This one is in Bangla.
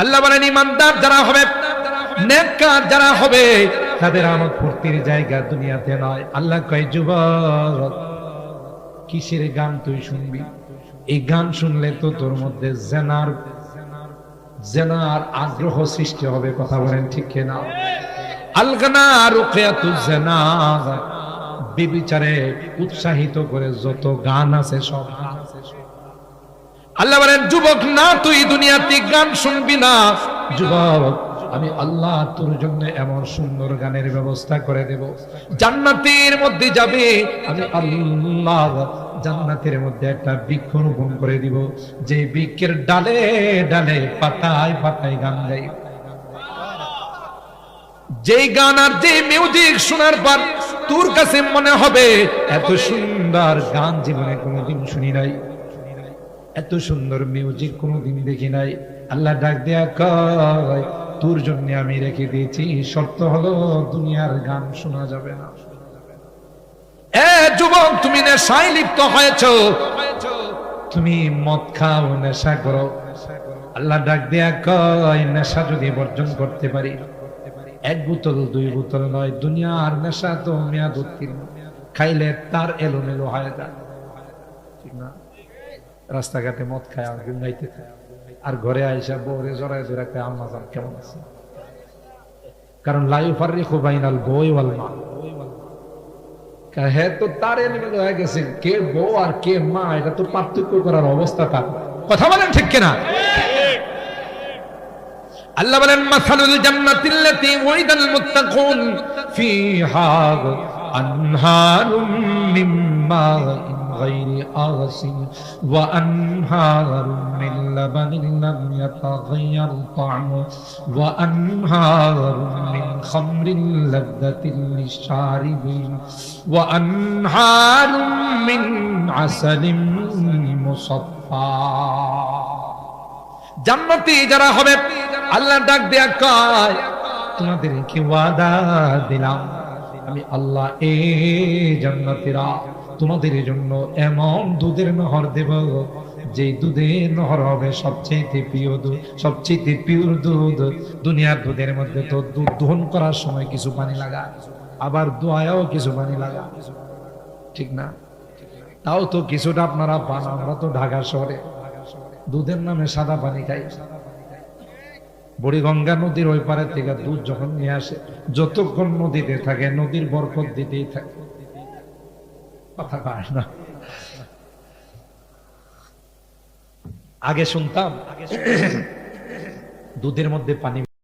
আল্লাহ বলেন, ইমানদার যারা হবে, নেককার যারা হবে, তাদের আমোদ ফুর্তির জায়গা দুনিয়াতে নয়। আল্লাহ কয়, যুবক, কিসের গান তুই শুনবি? এই গান শুনলে তো তোর মধ্যে জেনার জেনার আগ্রহ সৃষ্টি হবে, কথা বলেন ঠিক কিনা? আলগানা রুকিয়াতু জেনা বিবিচারে উৎসাহিত করে যত গান আছে সব গান। আল্লাহ বলেন, যুবক না, তুই দুনিয়াতে গান শুনবি না। যুবক, আমি আল্লাহ তোর জন্য এমন সুন্দর গানের ব্যবস্থা করে দেব। জান্নাতের মধ্যে যাবে, আমি আল্লাহ জান্নাতের মধ্যে একটা বৃক্ষ রোপণ করে দিব। যে বৃক্ষের ডালে ডালে পাতায় পাতায় গান গাই। যেই গান আর যে মিউজিক শোনার পর তোর কাছে মনে হবে, এত সুন্দর গান জীবনে কোনোদিন শুনি নাই। এত সুন্দর মিউজিক কোনোদিন দেখি নাই। আল্লাহ ডাক দেয়া কয়, তোর জন্য আমি রেখে দিয়েছি, শর্ত হলো দুনিয়ার গান শোনা যাবে না। এ যুবক, তুমি নেশায় লিপ্ত হয়েছ। তুমি মদ খাও, নেশা করো। আল্লাহ ডাক দেয়া কয়, নেশা যদি বর্জন করতে পারি, এক বোতল, দুই বোতল নয়, দুনিয়ার নেশা তো মেয়াদ খাইলে তার এলোমেলো হয়ে যায়। ঠিক না? রাস্তাঘাটে মদ খায়, আর থাকে আর ঘরে আইসা বউরে জড়ায় ধরে খায় আম্মা জান, কেমন আছে? কারণ লাইফ আর রেখো বাইনাল বই মা। হ্যাঁ তো তার হয়ে কে বউ আর কে মা, এটা তো পার্থক্য করার অবস্থা তার। কথা বলেন ঠিক কিনা? আল্লাহ বলেন, মাসালুল জান্নাতিল্লাতী ওয়াইদাল মুত্তাকুন ফিহা আনহারুম মাইন غير آغس وأنهار من لبن لم يتغير طعمه وأنهار من خمر لذة للشاربين وأنهار من عسل مصفى জান্নাতি যারা হবে আল্লাহ ডাক দেয়া কয় তোমাদেরকে ওয়াদা দিলাম আমি আল্লাহ এ জান্নাতীরা তোমাদের জন্য এমন দুধের নহর দেব যে দুধের নহর হবে সবচেয়ে প্রিয় দুধ সবচেয়ে পিওর দুধ। দুনিয়ার দুধের মধ্যে তো দুধ দহন করার সময় কিছু পানি লাগা, আবার দোয়ায়ও কিছু পানি লাগা। ঠিক না? তাও তো কিছুটা আপনারা পান, আমরা তো ঢাকা শহরে। দুধের নামে সাদা পানি খাই। বুড়িগঙ্গা নদীর ওই পারে থেকে দুধ যখন নিয়ে আসে, যতক্ষণ নদীতে থাকে, নদীর বরকত দিতেই থাকে। কথা কয় না। আগে শুনতাম দুধের মধ্যে পানি